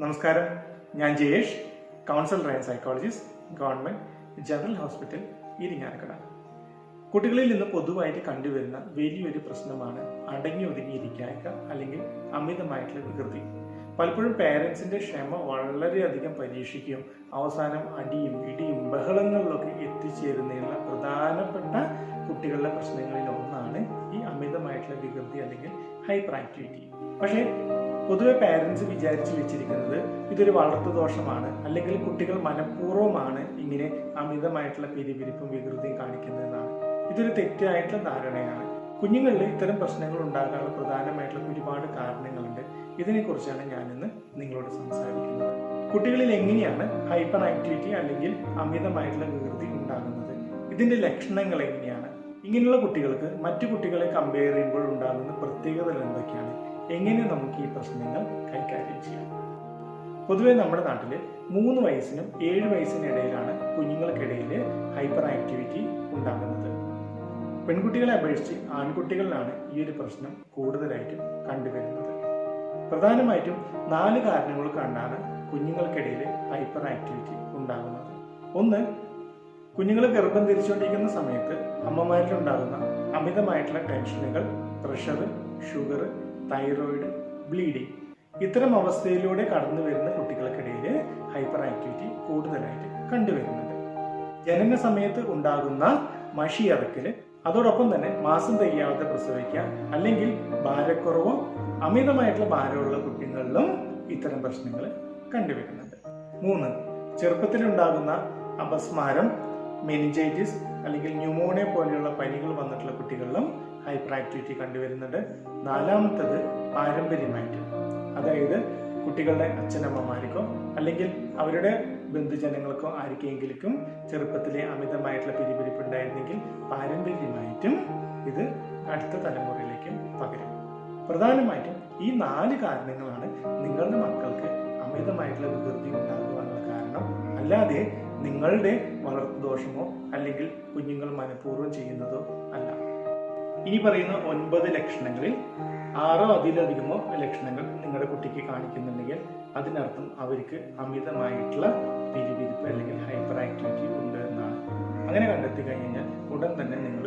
നമസ്കാരം. ഞാൻ Jayesh counsellor and psychologist government general hospital Iringanakkada കുട്ടികളിൽ നിന്ന് പൊതുവായിട്ട് കണ്ടുവരുന്ന വലിയൊരു പ്രശ്നമാണ് അടങ്ങി ഒതുങ്ങിയിരിക്കുക അല്ലെങ്കിൽ അമിതമായിട്ടുള്ള വികൃതി. പലപ്പോഴും പേരൻസിന്റെ ക്ഷമ വളരെയധികം പരീക്ഷിക്കുകയും അവസാനം അടിയും ഇടിയും ബഹളങ്ങളിലൊക്കെ എത്തിച്ചേരുന്നതിനുള്ള പ്രധാനപ്പെട്ട കുട്ടികളുടെ പ്രശ്നങ്ങളിൽ ഒന്നാണ് ഈ അമിതമായിട്ടുള്ള വികൃതി അല്ലെങ്കിൽ ഹൈപ്പർ ആക്ടിവിറ്റി പക്ഷേ പൊതുവെ പാരൻസ് വിചാരിച്ചു വെച്ചിരിക്കുന്നത് ഇതൊരു വളർത്തു ദോഷമാണ്. അല്ലെങ്കിൽ കുട്ടികൾ മനഃപൂർവമാണ് ഇങ്ങനെ അമിതമായിട്ടുള്ള പിരിപിരിപ്പും വികൃതിയും കാണിക്കുന്നതെന്നാണ്. ഇതൊരു തെറ്റായിട്ടുള്ള ധാരണയാണ്. കുഞ്ഞുങ്ങളിൽ ഇത്തരം പ്രശ്നങ്ങൾ ഉണ്ടാകാനുള്ള പ്രധാനമായിട്ടുള്ള ഒരുപാട് കാരണങ്ങളുണ്ട്. ഇതിനെക്കുറിച്ചാണ് ഞാനിന്ന് നിങ്ങളോട് സംസാരിക്കുന്നത്. കുട്ടികളിൽ എങ്ങനെയാണ് ഹൈപ്പർ ആക്ടിവിറ്റി അല്ലെങ്കിൽ അമിതമായിട്ടുള്ള വികൃതി ഉണ്ടാകുന്നത്? ഇതിന്റെ ലക്ഷണങ്ങൾ എങ്ങനെയാണ്? ഇങ്ങനെയുള്ള കുട്ടികൾക്ക് മറ്റു കുട്ടികളെ കമ്പയർ ചെയ്യുമ്പോൾ ഉണ്ടാകുന്ന പ്രത്യേകതകൾ എന്തൊക്കെയാണ്? എങ്ങനെ നമുക്ക് ഈ പ്രശ്നങ്ങൾ കൈകാര്യം ചെയ്യാം? പൊതുവെ നമ്മുടെ നാട്ടിൽ മൂന്ന് വയസ്സിനും ഏഴ് വയസ്സിനും ഇടയിലാണ് കുഞ്ഞുങ്ങൾക്കിടയിൽ ഹൈപ്പർ ആക്ടിവിറ്റി ഉണ്ടാകുന്നത്. പെൺകുട്ടികളെ അപേക്ഷിച്ച് ആൺകുട്ടികളിലാണ് ഈ ഒരു പ്രശ്നം കൂടുതലായിട്ടും കണ്ടുവരുന്നത്. പ്രധാനമായിട്ടും നാല് കാരണങ്ങൾ കണ്ടാണ് കുഞ്ഞുങ്ങൾക്കിടയിൽ ഹൈപ്പർ ആക്ടിവിറ്റി ഉണ്ടാകുന്നത്. ഒന്ന് കുഞ്ഞുങ്ങൾ ഗർഭം ധരിച്ചുകൊണ്ടിരിക്കുന്ന സമയത്ത് അമ്മമാരിൽ ഉണ്ടാകുന്ന അമിതമായിട്ടുള്ള ടെൻഷനുകൾ പ്രഷർ ഷുഗർ തൈറോയിഡ് ബ്ലീഡിങ് ഇത്തരം അവസ്ഥയിലൂടെ കടന്നു വരുന്ന കുട്ടികൾക്കിടയിൽ ഹൈപ്പർ ആക്ടിവിറ്റി കൂടുതലായിട്ട് കണ്ടുവരുന്നുണ്ട്. ജനന സമയത്ത് ഉണ്ടാകുന്ന മഷി ഇറക്കൽ അതോടൊപ്പം തന്നെ മാസം തികയാതെ പ്രസവിക്കുക അല്ലെങ്കിൽ ഭാരക്കുറവോ അമിതമായിട്ടുള്ള ഭാരമുള്ള കുട്ടികളിലും ഇത്തരം പ്രശ്നങ്ങൾ കണ്ടുവരുന്നുണ്ട്. മൂന്ന് ചെറുപ്പത്തിലുണ്ടാകുന്ന അപസ്മാരം മെനിഞ്ചൈറ്റിസ് അല്ലെങ്കിൽ ന്യൂമോണിയ പോലെയുള്ള പനികൾ വന്നിട്ടുള്ള കുട്ടികളിലും ഹൈപ്പർ ആക്ടിവിറ്റി കണ്ടുവരുന്നുണ്ട്. നാലാമത്തത് പാരമ്പര്യമായിട്ട്. അതായത് കുട്ടികളുടെ അച്ഛനമ്മമാർക്കോ അല്ലെങ്കിൽ അവരുടെ ബന്ധുജനങ്ങൾക്കോ ആർക്കെങ്കിലും ചെറുപ്പത്തിലെ അമിതമായിട്ടുള്ള പിരിപിരിപ്പ് ഉണ്ടായിരുന്നെങ്കിൽ പാരമ്പര്യമായിട്ടും ഇത് അടുത്ത തലമുറയിലേക്ക് പകരും. പ്രധാനമായിട്ടും ഈ നാല് കാരണങ്ങളാണ് നിങ്ങളുടെ മക്കൾക്ക് അമിതമായിട്ടുള്ള വികൃതി ഉണ്ടാകുവാനുള്ള കാരണം. അല്ലാതെ നിങ്ങളുടെ വളർത്തുദോഷമോ അല്ലെങ്കിൽ കുഞ്ഞുങ്ങൾ മനഃപൂർവം ചെയ്യുന്നതോ അല്ല. ഇനി പറയുന്ന ഒൻപത് ലക്ഷണങ്ങളിൽ ആറോ അതിലധികമോ ലക്ഷണങ്ങൾ നിങ്ങളുടെ കുട്ടിക്ക് കാണിക്കുന്നുണ്ടെങ്കിൽ അതിനർത്ഥം അവർക്ക് അമിതമായിട്ടുള്ള പിരിവിരിപ്പ് അല്ലെങ്കിൽ ഹൈപ്പർ ആക്ടിവിറ്റി ഉണ്ട് എന്നാണ്. അങ്ങനെ കണ്ടെത്തി കഴിഞ്ഞാൽ ഉടൻ തന്നെ നിങ്ങൾ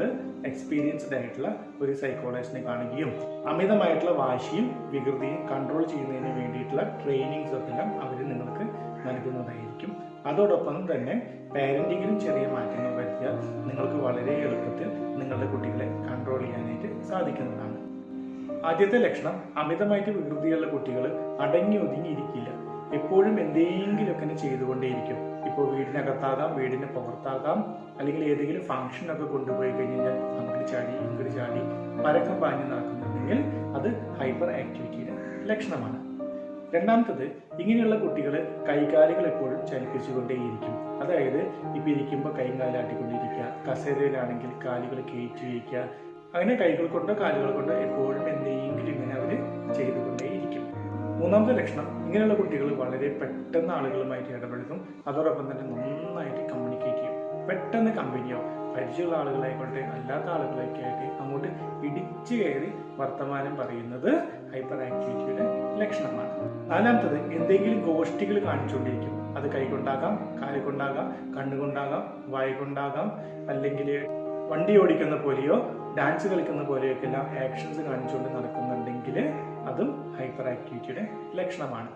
എക്സ്പീരിയൻസ്ഡ് ആയിട്ടുള്ള ഒരു സൈക്കോളജിസ്റ്റിനെ കാണുകയും അമിതമായിട്ടുള്ള വാശിയും വികൃതിയും കൺട്രോൾ ചെയ്യുന്നതിന് വേണ്ടിയിട്ടുള്ള ട്രെയിനിങ്സ് എല്ലാം അവർ നിങ്ങൾക്ക് നൽകുന്നതായിരിക്കും. അതോടൊപ്പം തന്നെ പാരന്റിങ്ങിലും ചെറിയ മാറ്റങ്ങൾ വരുത്തിയാൽ നിങ്ങൾക്ക് വളരെ എളുപ്പത്തിൽ നിങ്ങളുടെ കുട്ടികളെ കൺട്രോൾ ചെയ്യാനായിട്ട് സാധിക്കുന്നതാണ്. ആദ്യത്തെ ലക്ഷണം അമിതമായിട്ട് വികൃതിയുള്ള കുട്ടികൾ അടങ്ങി ഒതുങ്ങിയിരിക്കില്ല എപ്പോഴും എന്തെങ്കിലുമൊക്കെ ചെയ്തുകൊണ്ടേയിരിക്കും. ഇപ്പോൾ വീടിനകത്താകാം വീടിന് പുറത്താകാം അല്ലെങ്കിൽ ഏതെങ്കിലും ഫംഗ്ഷൻ ഒക്കെ കൊണ്ടുപോയി കഴിഞ്ഞാൽ അങ്ങോട്ട് ചാടി ഇങ്ങോട്ട് ചാടി പരക്കം പാഞ്ഞു നടക്കുന്നുണ്ടെങ്കിൽ അത് ഹൈപ്പർ ആക്ടിവിറ്റിയുടെ ലക്ഷണമാണ്. രണ്ടാമത്തത് ഇങ്ങനെയുള്ള കുട്ടികൾ കൈകാലുകൾ എപ്പോഴും ചലിപ്പിച്ചുകൊണ്ടേയിരിക്കും. അതായത് ഇപ്പം ഇരിക്കുമ്പോൾ കൈയും കാലാട്ടിക്കൊണ്ടിരിക്കുക കസേരയിലാണെങ്കിൽ കാലുകൾ കയറ്റി വയ്ക്കുക അങ്ങനെ കൈകൾ കൊണ്ടോ കാലുകൾ കൊണ്ടോ എപ്പോഴും എന്തെങ്കിലും ഇങ്ങനെ അവർ ചെയ്തുകൊണ്ടേയിരിക്കും. മൂന്നാമത്തെ ലക്ഷണം ഇങ്ങനെയുള്ള കുട്ടികൾ വളരെ പെട്ടെന്ന് ആളുകളുമായിട്ട് ഇടപെടും അതോടൊപ്പം തന്നെ നന്നായിട്ട് കമ്മ്യൂണിക്കേറ്റ് ചെയ്യും. പെട്ടെന്ന് കമ്പനിയോ പരിചയമുള്ള ആളുകളായിക്കോട്ടെ അല്ലാത്ത ആളുകളൊക്കെ ആയിട്ട് അങ്ങോട്ട് ഇടിച്ചു കയറി വർത്തമാനം പറയുന്നത് ഹൈപ്പർ ആക്ടിവിറ്റിയുടെ ലക്ഷണമാണ്. നാലാമത്തത് എന്തെങ്കിലും ഗോഷ്ഠികൾ കാണിച്ചുകൊണ്ടിരിക്കും. അത് കൈകൊണ്ടാകാം കാൽ കൊണ്ടാകാം കണ്ണുകൊണ്ടാകാം വായ കൊണ്ടാകാം അല്ലെങ്കിൽ വണ്ടി ഓടിക്കുന്ന പോലെയോ ഡാൻസ് കളിക്കുന്ന പോലെയൊക്കെ എല്ലാം ആക്ഷൻസ് കാണിച്ചുകൊണ്ട് നടക്കുന്നുണ്ടെങ്കിൽ അതും ഹൈപ്പർ ആക്ടിവിറ്റിയുടെ ലക്ഷണമാണ്.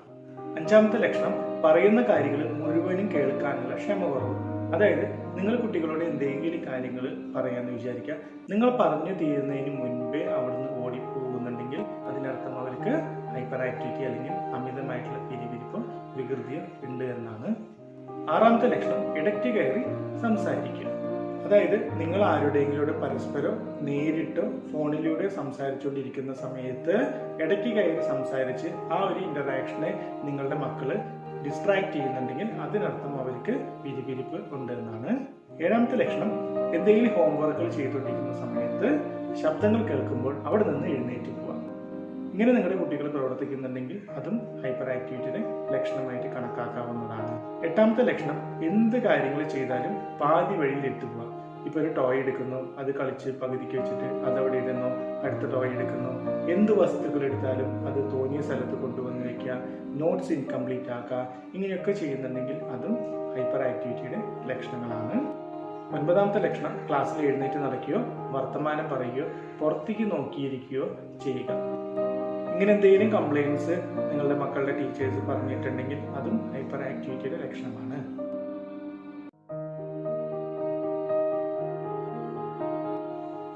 അഞ്ചാമത്തെ ലക്ഷണം പറയുന്ന കാര്യങ്ങൾ മുഴുവനും കേൾക്കാനുള്ള ക്ഷമ കുറവ്. അതായത് നിങ്ങൾ കുട്ടികളോട് എന്തെങ്കിലും കാര്യങ്ങൾ പറയാമെന്ന് വിചാരിക്കുക. നിങ്ങൾ പറഞ്ഞു തീരുന്നതിന് മുൻപേ അവിടുന്ന് ഓടിപ്പോകുന്നുണ്ടെങ്കിൽ അതിനർത്ഥം അവർക്ക് ഹൈപ്പർ ആക്ടിവിറ്റി അല്ലെങ്കിൽ അമിതമായിട്ടുള്ള പിരിപിരിപ്പും വികൃതിയും ഉണ്ട് എന്നാണ് ആറാമത്തെ ലക്ഷണം. ഇടയ്ക്ക് കയറി സംസാരിക്കുക. അതായത് നിങ്ങൾ ആരുടെയെങ്കിലും പരസ്പരം നേരിട്ടോ ഫോണിലൂടെ സംസാരിച്ചുകൊണ്ടിരിക്കുന്ന സമയത്ത് ഇടയ്ക്ക് കയറി സംസാരിച്ച് ആ ഒരു ഇന്ററാക്ഷനെ നിങ്ങളുടെ മക്കൾ ഡിസ്ട്രാക്ട് ചെയ്യുന്നുണ്ടെങ്കിൽ അതിനർത്ഥം അവർക്ക് പിരിപിരിപ്പ് ഉണ്ട് എന്നാണ്. ഏഴാമത്തെ ലക്ഷണം എന്തെങ്കിലും ഹോംവർക്കുകൾ ചെയ്തുകൊണ്ടിരിക്കുന്ന സമയത്ത് ശബ്ദങ്ങൾ കേൾക്കുമ്പോൾ അവിടെ നിന്ന് എഴുന്നേറ്റ് പോവാം ഇങ്ങനെ നിങ്ങളുടെ കുട്ടികൾ പ്രവർത്തിക്കുന്നുണ്ടെങ്കിൽ അതും ഹൈപ്പർ ആക്ടിവിറ്റിയുടെ ലക്ഷണമായിട്ട് കണക്കാക്കാവുന്നതാണ്. എട്ടാമത്തെ ലക്ഷണം എന്ത് കാര്യങ്ങൾ ചെയ്താലും പാതി വഴിയിൽ എത്തുക. ഇപ്പൊ ഒരു ടോയ് എടുക്കുന്നു അത് കളിച്ച് പകുതിക്ക് വെച്ചിട്ട് അതവിടെ ഇടുന്നു അടുത്ത ടോയ് എടുക്കുന്നു. എന്ത് വസ്തുക്കൾ എടുത്താലും അത് തോന്നിയ സ്ഥലത്ത് കൊണ്ടുവന്ന് വെക്കുക നോട്ട്സ് ഇൻകംപ്ലീറ്റ് ആക്കുക ഇങ്ങനെയൊക്കെ ചെയ്യുന്നുണ്ടെങ്കിൽ അതും ഹൈപ്പർ ആക്ടിവിറ്റിയുടെ ലക്ഷണങ്ങളാണ്. ഒൻപതാമത്തെ ലക്ഷണം ക്ലാസ്സിൽ എഴുന്നേറ്റ് നടക്കുകയോ വർത്തമാനം പറയുകയോ പുറത്തേക്ക് നോക്കിയിരിക്കുകയോ ചെയ്യുക. ഇങ്ങനെ എന്തെങ്കിലും കംപ്ലയിൻസ് നിങ്ങളുടെ മക്കളുടെ ടീച്ചേഴ്സ് പറഞ്ഞിട്ടുണ്ടെങ്കിൽ അതും ഹൈപ്പർ ആക്ടിവിറ്റിയുടെ ലക്ഷണമാണ്.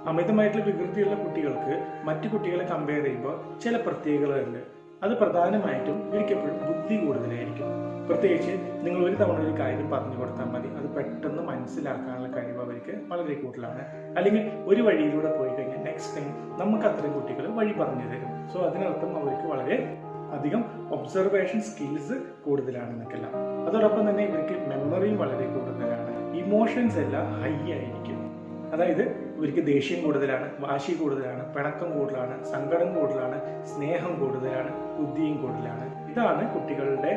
അമിതമായിട്ടുള്ള വികൃതിയുള്ള കുട്ടികൾക്ക് മറ്റു കുട്ടികളെ കമ്പയർ ചെയ്യുമ്പോൾ ചില പ്രത്യേകതകളുണ്ട്. അത് പ്രധാനമായിട്ടും ഇവർക്കെപ്പോഴും ബുദ്ധി കൂടുതലായിരിക്കും. പ്രത്യേകിച്ച് നിങ്ങൾ ഒരു തവണ ഒരു കാര്യം പറഞ്ഞു കൊടുത്താൽ മതി. അത് പെട്ടെന്ന് മനസ്സിലാക്കാനുള്ള കഴിവ് അവർക്ക് വളരെ കൂടുതലാണ്. അല്ലെങ്കിൽ ഒരു വഴിയിലൂടെ പോയി കഴിഞ്ഞാൽ നെക്സ്റ്റ് ടൈം നമുക്ക് അത്രയും കുട്ടികൾ വഴി പറഞ്ഞു തരും. സോ അതിനർത്ഥം അവർക്ക് വളരെ അധികം ഒബ്സർവേഷൻ സ്കിൽസ് കൂടുതലാണ് കൂടുതലാണെന്നൊക്കെയല്ല. അതോടൊപ്പം തന്നെ ഇവർക്ക് മെമ്മറിയും വളരെ കൂടുതലാണ്. ഇമോഷൻസ് എല്ലാം ഹൈ ആയിരിക്കും. അതായത് ഇവർക്ക് ദേഷ്യം കൂടുതലാണ് വാശി കൂടുതലാണ് പിണക്കം കൂടുതലാണ് സങ്കടം കൂടുതലാണ് സ്നേഹം കൂടുതലാണ് ബുദ്ധിയും കൂടുതലാണ്. ഇതാണ് കുട്ടികളുടെ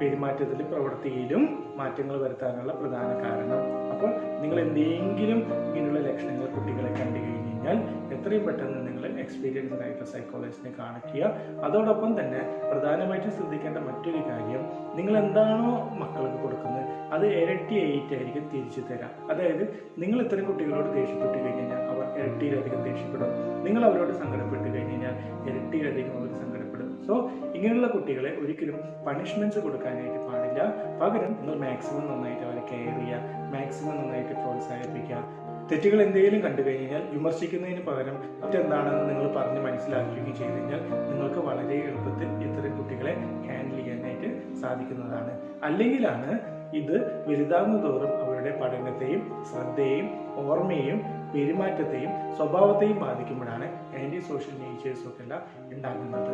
പെരുമാറ്റത്തിലും പ്രവൃത്തിയിലും മാറ്റങ്ങൾ വരുത്താനുള്ള പ്രധാന കാരണം. അപ്പോൾ നിങ്ങൾ എന്തെങ്കിലും ഇങ്ങനെയുള്ള ലക്ഷണങ്ങൾ കുട്ടികളെ കണ്ടു കഴിഞ്ഞു കഴിഞ്ഞാൽ എത്രയും പെട്ടെന്ന് നിങ്ങൾ എക്സ്പീരിയൻസ്ഡ് ആയിട്ടുള്ള സൈക്കോളജിസ്റ്റിനെ കാണിക്കുക അതോടൊപ്പം തന്നെ പ്രധാനമായിട്ടും ശ്രദ്ധിക്കേണ്ട മറ്റൊരു കാര്യം നിങ്ങൾ എന്താണോ മക്കൾക്ക് കൊടുക്കുന്നത് അത് ഇരട്ടി ആയിട്ടായിരിക്കും തിരിച്ചു തരാം. അതായത് നിങ്ങൾ ഇത്തരം കുട്ടികളോട് ദേഷ്യപ്പെട്ട് കഴിഞ്ഞാൽ അവർ ഇരട്ടിയിലധികം ദേഷ്യപ്പെടും. നിങ്ങൾ അവരോട് സങ്കടപ്പെട്ട് കഴിഞ്ഞാൽ ഇരട്ടിയിലധികം അവർ സങ്കടപ്പെടും. സോ ഇങ്ങനെയുള്ള കുട്ടികളെ ഒരിക്കലും പണിഷ്മെന്റ്സ് കൊടുക്കാനായിട്ട് പാടില്ല. പകരം നിങ്ങൾ മാക്സിമം നന്നായിട്ട് അവരെ കെയർ ചെയ്യുക മാക്സിമം നന്നായിട്ട് പ്രോത്സാഹിപ്പിക്കുക. തെറ്റുകൾ എന്തെങ്കിലും കണ്ടു കഴിഞ്ഞാൽ വിമർശിക്കുന്നതിന് പകരം മറ്റെന്താണെന്ന് നിങ്ങൾ പറഞ്ഞ് മനസ്സിലാക്കുകയും ചെയ്തു കഴിഞ്ഞാൽ നിങ്ങൾക്ക് വളരെ എളുപ്പത്തിൽ ഇത്തരം കുട്ടികളെ ഹാൻഡിൽ ചെയ്യാനായിട്ട് സാധിക്കുന്നതാണ്. അല്ലെങ്കിലാണ് ഇത് വലുതാകുന്ന തോറും അവരുടെ പഠനത്തെയും ശ്രദ്ധയെയും ഓർമ്മയെയും പെരുമാറ്റത്തെയും സ്വഭാവത്തെയും ബാധിക്കുമ്പോഴാണ് ആന്റി സോഷ്യൽ നേച്ചേഴ്സൊക്കെ എല്ലാം ഉണ്ടാകുന്നത്.